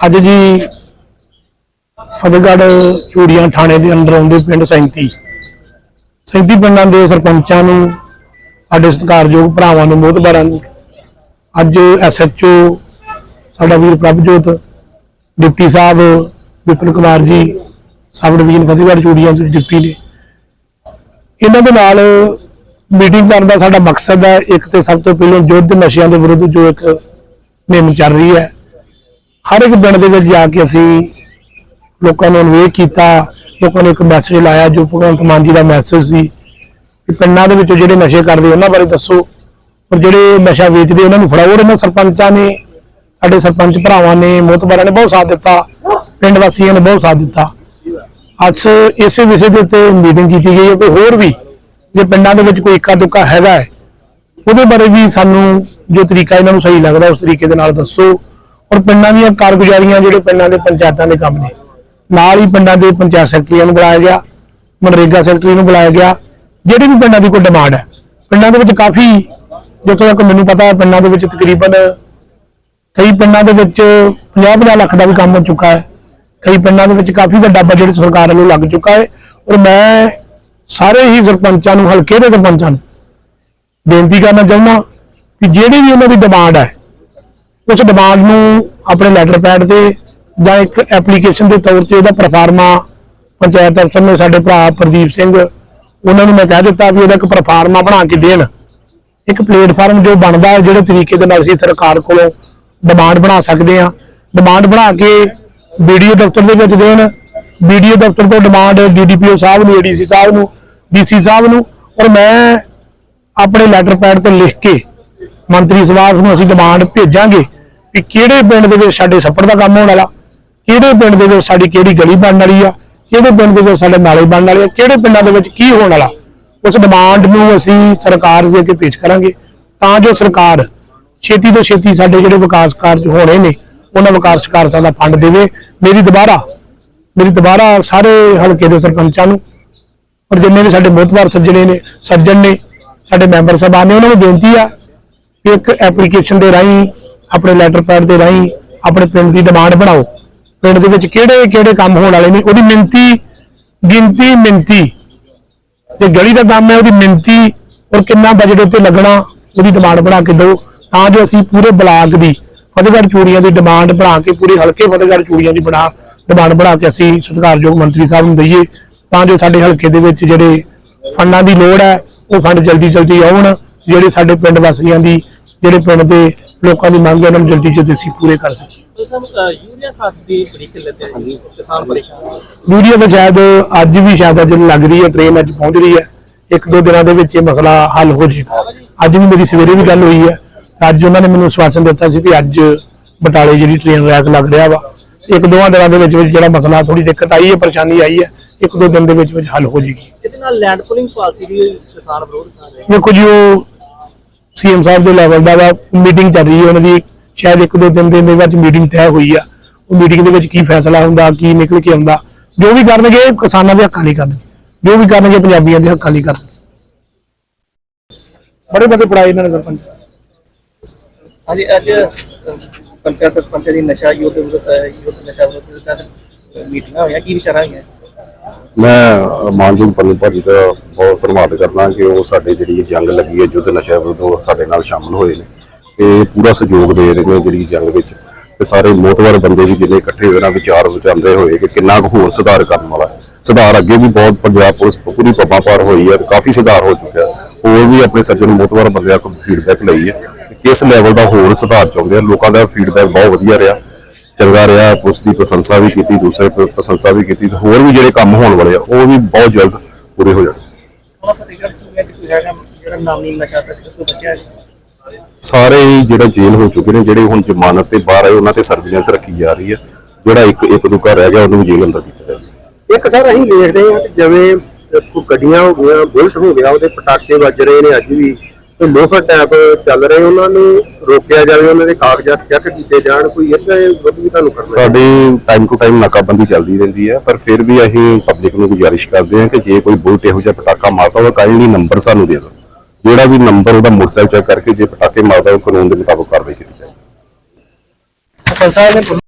ਅੱਜ ਜੀ ਫਤਿਹਗੜ੍ਹ ਚੂੜੀਆਂ ਥਾਣੇ ਦੇ ਅੰਦਰ ਆਉਂਦੇ ਪਿੰਡ 37 37 ਪਿੰਡਾਂ ਦੇ ਸਰਪੰਚਾਂ ਨੂੰ, ਸਾਡੇ ਸਤਿਕਾਰਯੋਗ ਭਰਾਵਾਂ ਨੂੰ, ਮੋਹਤਬਾਰਾਂ ਨੂੰ, ਅੱਜ ਐਸਐਚਓ ਸਾਡਾ ਵੀਰ ਪ੍ਰਭਜੋਤ, ਡਿਪਟੀ ਸਾਹਿਬ ਵਿਪਨ ਕੁਮਾਰ ਜੀ, ਸਬ ਡਿਵੀਜ਼ਨ ਫਤਿਹਗੜ੍ਹ ਚੂੜੀਆਂ ਦੇ ਡਿਪਟੀ ਨੇ। ਇਹਨਾਂ ਦੇ ਨਾਲ ਮੀਟਿੰਗ ਕਰਨ ਦਾ ਸਾਡਾ ਮਕਸਦ ਹੈ, ਇੱਕ ਤੇ ਸਭ ਤੋਂ ਪਹਿਲਾਂ ਯੁੱਧ ਨਸ਼ਿਆਂ ਦੇ ਵਿਰੁੱਧ ਜੋ ਇੱਕ ਮੁਹਿੰਮ ਚੱਲ ਰਹੀ ਹੈ ਹਰ ਇੱਕ ਪਿੰਡ ਦੇ ਵਿੱਚ ਜਾ ਕੇ ਅਸੀਂ ਲੋਕਾਂ ਨੂੰ ਅਨਵੇਕ ਕੀਤਾ, ਲੋਕਾਂ ਨੂੰ ਇੱਕ ਮੈਸੇਜ ਲਾਇਆ ਜੋ ਭਗਵੰਤ ਮਾਨ ਜੀ ਦਾ ਮੈਸੇਜ ਸੀ ਕਿ ਪਿੰਡਾਂ ਦੇ ਵਿੱਚ ਜਿਹੜੇ ਨਸ਼ੇ ਕਰਦੇ ਉਹਨਾਂ ਬਾਰੇ ਦੱਸੋ। ਔਰ ਜਿਹੜੇ ਨਸ਼ਾ ਵੇਚਦੇ ਉਹਨਾਂ ਨੂੰ ਫੜਾਓ। ਔਰ ਇਹਨਾਂ ਸਰਪੰਚਾਂ ਨੇ, ਸਾਡੇ ਸਰਪੰਚ ਭਰਾਵਾਂ ਨੇ, ਮੋਤਬਰਾਂ ਨੇ ਬਹੁਤ ਸਾਥ ਦਿੱਤਾ। ਪਿੰਡ ਵਾਸੀਆਂ ਨੇ ਬਹੁਤ ਸਾਥ ਦਿੱਤਾ। ਅੱਜ ਇਸੇ ਵਿਸ਼ੇ ਦੇ ਉੱਤੇ ਮੀਟਿੰਗ ਕੀਤੀ ਗਈ ਹੈ। ਕੋਈ ਹੋਰ ਵੀ ਜੇ ਪਿੰਡਾਂ ਦੇ ਵਿੱਚ ਕੋਈ ਇੱਕਾ ਦੁੱਕਾ ਹੈਗਾ ਹੈ, ਉਹਦੇ ਬਾਰੇ ਵੀ ਸਾਨੂੰ ਜੋ ਤਰੀਕਾ ਇਹਨਾਂ ਨੂੰ ਸਹੀ ਲੱਗਦਾ, ਉਸ ਤਰੀਕੇ ਦੇ ਨਾਲ ਦੱਸੋ। ਔਰ ਪਿੰਡਾਂ ਦੀਆਂ ਕਾਰਗੁਜ਼ਾਰੀਆਂ ਜਿਹੜੇ ਪਿੰਡਾਂ ਦੇ ਪੰਚਾਇਤਾਂ ਦੇ ਕੰਮ ਨੇ। ਨਾਲ ਹੀ ਪਿੰਡਾਂ ਦੇ ਪੰਚਾਇਤ ਸੈਕਟਰੀਆਂ ਨੂੰ ਬੁਲਾਇਆ ਗਿਆ, ਮਨਰੇਗਾ ਸੈਕਟਰੀ ਨੂੰ ਬੁਲਾਇਆ ਗਿਆ, ਜਿਹੜੀ ਵੀ ਪਿੰਡਾਂ ਦੀ ਕੋਈ ਡਿਮਾਂਡ ਹੈ। ਪਿੰਡਾਂ ਦੇ ਵਿੱਚ ਕਾਫੀ, ਜਿੱਥੋਂ ਤੱਕ ਮੈਨੂੰ ਪਤਾ ਹੈ, ਪਿੰਡਾਂ ਦੇ ਵਿੱਚ ਤਕਰੀਬਨ ਕਈ ਪਿੰਡਾਂ ਦੇ ਵਿੱਚ 50-50 ਲੱਖ ਦਾ ਵੀ ਕੰਮ ਹੋ ਚੁੱਕਾ ਹੈ। ਕਈ ਪਿੰਡਾਂ ਦੇ ਵਿੱਚ ਕਾਫੀ ਵੱਡਾ ਬਜਟ ਸਰਕਾਰ ਵੱਲੋਂ ਲੱਗ ਚੁੱਕਾ ਹੈ। ਔਰ ਮੈਂ ਸਾਰੇ ਹੀ ਸਰਪੰਚਾਂ ਨੂੰ, ਹਲਕੇ ਦੇ ਸਰਪੰਚਾਂ ਨੂੰ ਬੇਨਤੀ ਕਰਨਾ ਚਾਹੁੰਦਾ ਕਿ ਜਿਹੜੀ ਵੀ ਉਹਨਾਂ ਦੀ ਡਿਮਾਂਡ ਹੈ ਉਸ ਡਿਮਾਂਡ ਨੂੰ ਆਪਣੇ ਲੈਟਰ ਪੈਡ ਤੇ ਜਾਂ ਇੱਕ ਐਪਲੀਕੇਸ਼ਨ ਦੇ ਤੌਰ ਤੇ ਉਹਦਾ ਪਰਫਾਰਮਾ ਪੰਚਾਇਤ ਅਫਸਰ ਨੇ ਸਾਡੇ ਭਰਾ ਪ੍ਰਦੀਪ ਸਿੰਘ, ਉਹਨਾਂ ਨੂੰ ਮੈਂ ਕਹਿ ਦਿੱਤਾ ਵੀ ਉਹਦਾ ਇੱਕ ਪਰਫਾਰਮਾ ਬਣਾ ਕੇ ਦੇਣ। ਇੱਕ ਪਲੇਟਫਾਰਮ ਜੋ ਬਣਦਾ ਹੈ, ਜਿਹੜੇ ਤਰੀਕੇ ਦੇ ਨਾਲ ਅਸੀਂ ਸਰਕਾਰ ਕੋਲੋਂ ਡਿਮਾਂਡ ਬਣਾ ਸਕਦੇ ਹਾਂ। ਡਿਮਾਂਡ ਬਣਾ ਕੇ ਵੀਡੀਓ ਦਫ਼ਤਰ ਦੇ ਵਿੱਚ ਦੇਣ। ਵੀਡੀਓ ਦਫ਼ਤਰ ਤੋਂ ਡਿਮਾਂਡ ਡੀਡੀਪੀਓ ਸਾਹਿਬ ਨੂੰ ਏਡੀਸੀ ਸਾਹਿਬ ਨੂੰ ਡੀਸੀ ਸਾਹਿਬ ਨੂੰ। ਔਰ ਮੈਂ ਆਪਣੇ ਲੈਟਰ ਪੈਡ ਤੇ ਲਿਖ ਕੇ ਮੰਤਰੀ ਸਭਾ ਨੂੰ ਅਸੀਂ ਡਿਮਾਂਡ ਭੇਜਾਂਗੇ। ਕਿ ਕਿਹੜੇ ਪਿੰਡ ਦੇ ਵਿੱਚ ਸਾਡੇ ਛੱਪੜ ਦਾ ਕੰਮ ਹੋਣ ਵਾਲਾ, ਕਿਹੜੇ ਪਿੰਡ ਦੇ ਵਿੱਚ ਸਾਡੀ ਕਿਹੜੀ ਗਲੀ ਬਣਨ ਵਾਲੀ ਆ, ਕਿਹੜੇ ਪਿੰਡ ਦੇ ਵਿੱਚ ਸਾਡੇ ਨਾਲੇ ਬਣਨ ਵਾਲੇ ਆ, ਕਿਹੜੇ ਪਿੰਡਾਂ ਦੇ ਵਿੱਚ ਕੀ ਹੋਣ ਵਾਲਾ। ਉਸ ਡਿਮਾਂਡ ਨੂੰ ਅਸੀਂ ਸਰਕਾਰ ਦੇ ਅੱਗੇ ਪੇਸ਼ ਕਰਾਂਗੇ। ਤਾਂ ਜੋ ਸਰਕਾਰ ਛੇਤੀ ਤੋਂ ਛੇਤੀ ਸਾਡੇ ਜਿਹੜੇ ਵਿਕਾਸ ਕਾਰਜ ਹੋਣੇ ਨੇ, ਉਹਨਾਂ ਵਿਕਾਸ ਕਾਰਜਾਂ ਦਾ ਫੰਡ ਦੇਵੇ। ਮੇਰੀ ਦੁਬਾਰਾ ਮੇਰੀ ਦੁਬਾਰਾ ਸਾਰੇ ਹਲਕੇ ਦੇ ਸਰਪੰਚਾਂ ਨੂੰ, ਔਰ ਜਿੰਨੇ ਵੀ ਸਾਡੇ ਮੋਤਵਾਰ ਸੱਜਣੇ ਨੇ, ਸੱਜਣ ਨੇ, ਸਾਡੇ ਮੈਂਬਰ ਸਾਹਿਬਾਨ ਨੇ, ਉਹਨਾਂ ਨੂੰ ਬੇਨਤੀ ਆ ਕਿ ਇੱਕ ਐਪਲੀਕੇਸ਼ਨ ਦੇ ਰਾਹੀਂ ਆਪਣੇ ਲੈਟਰ ਪੈਡ ਦੇ ਰਾਹੀਂ ਆਪਣੇ ਪਿੰਡ ਦੀ ਡਿਮਾਂਡ ਬਣਾਓ। ਪਿੰਡ ਦੇ ਵਿੱਚ ਕਿਹੜੇ ਕਿਹੜੇ ਕੰਮ ਹੋਣ ਵਾਲੇ ਨੇ, ਉਹਦੀ ਮਿੰਤੀ, ਗਿਣਤੀ, ਮਿੰਤੀ। ਜੇ ਗਲੀ ਦਾ ਕੰਮ ਹੈ, ਉਹਦੀ ਮਿੰਤੀ ਔਰ ਕਿੰਨਾ ਬਜਟ ਉੱਤੇ ਲੱਗਣਾ, ਉਹਦੀ ਡਿਮਾਂਡ ਬਣਾ ਕੇ ਦਿਓ। ਤਾਂ ਜੋ ਅਸੀਂ ਪੂਰੇ ਬਲਾਕ ਦੀ ਫਤਿਹਗੜ੍ਹ ਚੂੜੀਆਂ ਦੀ ਡਿਮਾਂਡ ਬਣਾ ਕੇ, ਪੂਰੇ ਹਲਕੇ ਫਤਿਹਗੜ੍ਹ ਚੂੜੀਆਂ ਦੀ ਬਣਾ ਡਿਮਾਂਡ ਬਣਾ ਕੇ ਅਸੀਂ ਸਤਿਕਾਰਯੋਗ ਮੰਤਰੀ ਸਾਹਿਬ ਨੂੰ ਦਈਏ। ਤਾਂ ਜੋ ਸਾਡੇ ਹਲਕੇ ਦੇ ਵਿੱਚ ਜਿਹੜੇ ਫੰਡਾਂ ਦੀ ਲੋੜ ਹੈ, ਉਹ ਫੰਡ ਜਲਦੀ ਜਲਦੀ ਆਉਣ। ਜਿਹੜੇ ਸਾਡੇ ਪਿੰਡ ਵਾਸੀਆਂ ਦੀ, ਜਿਹੜੇ ਪਿੰਡ ਦੇ ਲੋਕਾਂ ਦੀ ਮੰਗ ਨੂੰ ਜਲਦੀ ਜਲਦੀ ਅਸੀਂ ਪੂਰੇ ਕਰ ਸਕੀਏ। ਯੂਰੀਆ ਖਾਦ ਦੀ ਬੜੀ ਕਿੱਲਤ ਕਿਸਾਨ ਪਰੇਸ਼ਾਨ ਯੂਰੀਆ ਤਾਂ ਅੱਜ ਵੀ ਸ਼ਾਇਦ ਅੱਜ ਲੱਗ ਰਹੀ ਹੈ ਟ੍ਰੇਨ ਅੱਜ ਪਹੁੰਚ ਰਹੀ ਹੈ। ਇੱਕ ਦੋ ਦਿਨਾਂ ਦੇ ਵਿੱਚ ਇਹ ਮਸਲਾ ਹੱਲ ਹੋ ਜਾਏਗਾ। ਅੱਜ ਵੀ ਮੇਰੀ ਸਵੇਰੇ ਵੀ ਗੱਲ ਹੋਈ ਹੈ। ਅੱਜ ਉਹਨਾਂ ਨੇ ਮੈਨੂੰ ਸਵਾਸਨ ਦਿੱਤਾ ਸੀ ਵੀ ਅੱਜ ਬਟਾਲੇ ਜਿਹੜੀ ਟ੍ਰੇਨ ਰੈਕ ਲੱਗ ਰਿਹਾ ਵਾ ਇੱਕ ਦੋਵਾਂ ਦਿਨਾਂ ਦੇ ਵਿੱਚ ਜਿਹੜਾ ਮਸਲਾ ਥੋੜੀ ਦਿੱਕਤ ਆਈ ਹੈ ਪਰੇਸ਼ਾਨੀ ਆਈ ਹੈ ਇੱਕ ਦੋ ਦਿਨ ਦੇ ਵਿੱਚ ਵਿੱਚ ਹੱਲ ਹੋ ਜਾਏਗੀ। ਇਹਦੇ ਨਾਲ ਲੈਂਡ ਪੁਲਿੰਗ ਪਾਲਿਸੀ ਦੀ ਕਿਸਾਨ ਵਿਰੋਧ ਕਰ ਰਹੇ ਨੇ। ਕੁਝ ਉਹ ਸੀਐਮ ਸਾਹਿਬ ਦੇ ਲੈਵਲ ਦਾ ਵਾ ਮੀਟਿੰਗ ਚੱਲ ਰਹੀ ਹੈ ਉਹਨਾਂ ਦੀ, ਸ਼ਾਇਦ ਇੱਕ ਦੋ ਦਿਨ ਦੇ ਵਿੱਚ ਮੀਟਿੰਗ ਤੈਅ ਹੋਈ ਆ। ਉਹ ਮੀਟਿੰਗ ਦੇ ਵਿੱਚ ਕੀ ਫੈਸਲਾ ਹੁੰਦਾ, ਕੀ ਨਿਕਲ ਕੇ ਆਉਂਦਾ, ਜੋ ਵੀ ਕਰਨਗੇ ਕਿਸਾਨਾਂ ਦੇ ਹੱਕਾਂ ਲਈ ਕਰਨਗੇ। ਜੋ ਵੀ ਕਰਨਗੇ, ਪੰਜਾਬੀਆਂ ਦੇ ਹੱਕਾਂ ਲਈ ਕਰਨਗੇ। ਬੜੇ ਬੜੇ ਪੜਾਈ ਇਹਨਾਂ ਨੇ ਸਰਪੰਚ। ਹਾਂਜੀ, ਅੱਜ ਪੰਚਾਇਤ ਸਰਪੰਚ ਦੀ ਨਸ਼ਾ ਯੁੱਧ ਯੁੱਧ ਨਸ਼ਾ ਵਿਰੁੱਧ ਮੀਟਿੰਗਾਂ ਹੋਈਆਂ, ਕੀ ਵਿਚਾਰਾਂ ਹੋਈਆਂ? ਮੈਂ ਮਾਨਜੂਨ ਪੰਨੂ ਭਾਜੀ ਦਾ ਬਹੁਤ ਧੰਨਵਾਦ ਕਰਦਾ ਕਿ ਉਹ ਸਾਡੇ ਜਿਹੜੀ ਜੰਗ ਲੱਗੀ ਹੈ, ਯੁੱਧ ਨਸ਼ਾ ਵਿਰੁੱਧ ਉਹ ਸਾਡੇ ਨਾਲ ਸ਼ਾਮਲ ਹੋਏ ਨੇ ਤੇ ਪੂਰਾ ਸਹਿਯੋਗ ਦੇ ਰਹੇ ਨੇ ਜਿਹੜੀ ਜੰਗ ਵਿੱਚ। ਤੇ ਸਾਰੇ ਮੋਤਵਰ ਬੰਦੇ ਵੀ ਜਿੰਨੇ ਇਕੱਠੇ ਹੋਏ ਨਾ ਵਿਚਾਰ ਵਿਚਾਰਦੇ ਹੋਏ ਕਿ ਕਿੰਨਾ ਕੁ ਹੋਰ ਸੁਧਾਰ ਕਰਨ ਵਾਲਾ ਸੁਧਾਰ ਅੱਗੇ ਵੀ ਬਹੁਤ ਪੰਜਾਬ ਪੁਲਿਸ ਪੂਰੀ ਪੱਬਾਂ ਪਾਰ ਹੋਈ ਹੈ ਤੇ ਕਾਫੀ ਸੁਧਾਰ ਹੋ ਚੁੱਕਿਆ। ਹੋਰ ਵੀ ਆਪਣੇ ਸੱਜਣ ਮੋਤਵਰ ਬੰਦਿਆਂ ਕੋਲ ਫੀਡਬੈਕ ਲਈ ਹੈ ਕਿਸ ਲੈਵਲ ਦਾ ਹੋਰ ਸੁਧਾਰ ਚਾਹੁੰਦੇ ਆ। ਲੋਕਾਂ ਦਾ ਫੀਡਬੈਕ ਬਹੁਤ ਵਧੀਆ ਰਿਹਾ। ਚੰਗਾ ਰਿਹਾ, ਪੁਲਿਸ ਦੀ ਪ੍ਰਸ਼ੰਸਾ ਵੀ ਕੀਤੀ, ਦੂਸਰੇ ਪ- ਪ੍ਰਸ਼ੰਸਾ ਵੀ ਕੀਤੀ, ਤੇ ਹੋਰ ਵੀ ਜਿਹੜੇ ਕੰਮ ਹੋਣ ਵਾਲੇ ਆ, ਉਹ ਵੀ ਬਹੁਤ ਜਲਦ ਪੂਰੇ ਹੋ ਜਾਣਗੇ ਸਾਰੇ ਹੀ ਜਿਹੜੇ ਜੇਲ੍ਹ ਹੋ ਚੁੱਕੇ ਨੇ, ਜਿਹੜੇ ਹੁਣ ਜ਼ਮਾਨਤ ਤੇ ਬਾਹਰ ਆਏ, ਉਹਨਾਂ ਤੇ ਸਰਵੇਲੈਂਸ ਰੱਖੀ ਜਾ ਰਹੀ ਹੈ। ਜਿਹੜਾ ਇੱਕ ਇੱਕ ਦੁਕਾ ਰਹਿ ਗਿਆ, ਉਹਨੂੰ ਜੇਲ੍ਹ ਅੰਦਰ ਕੀਤਾ ਜਾਏਗਾ ਇੱਕ ਸਰ, ਅਸੀਂ ਵੇਖਦੇ ਹਾਂ ਕਿ ਜਿਵੇਂ ਕੋਈ ਗੱਡੀਆਂ ਹੋ ਗਈਆਂ, ਬੁਲਟ ਹੋ ਗਿਆ, ਉਹਦੇ ਪਟਾਕੇ ਵੱਜ ਰਹੇ ਨੇ, ਅੱਜ ਵੀ ਤੇ ਲੋਫਰ ਟੈਪ ਚੱਲ ਰਹੇ ਉਹਨਾਂ ਨੂੰ ਰੋਕਿਆ ਜਾਵੇ ਉਹਨਾਂ ਦੇ ਕਾਗਜ਼ਾਤ ਚੈੱਕ ਕੀਤੇ ਜਾਣ ਕੋਈ ਇਹਦਾ ਵਿਰੁੱਧ ਵੀ ਤੁਹਾਨੂੰ ਕਰਨਾ ਸਾਡੀ ਟਾਈਮ ਟੂ ਟਾਈਮ ਨਾਕਾਬੰਦੀ ਚੱਲਦੀ ਰਹਿੰਦੀ ਹੈ ਪਰ ਫਿਰ ਵੀ ਅਸੀਂ ਪਬਲਿਕ ਨੂੰ ਗੁਜ਼ਾਰਿਸ਼ ਕਰਦੇ ਹਾਂ ਕਿ ਜੇ ਕੋਈ ਬੁਲਟ ਇਹੋ ਜਿਹਾ ਪਟਾਕਾ ਮਾਰਦਾ ਹੋਵੇ ਕਾਈਂਡਲੀ ਨੰਬਰ ਸਾਨੂੰ ਦੇ ਦਿਓ। ਜਿਹੜਾ ਵੀ ਨੰਬਰ ਉਹਦਾ ਮੋਟਰਸਾਈਕਲ ਚੈੱਕ ਕਰਕੇ ਜੇ ਪਟਾਕੇ ਮਾਰਦਾ ਉਹ ਕਾਨੂੰਨ ਦੇ ਮੁਤਾਬਕ ਕਾਰਵਾਈ ਕੀਤੀ ਨੇ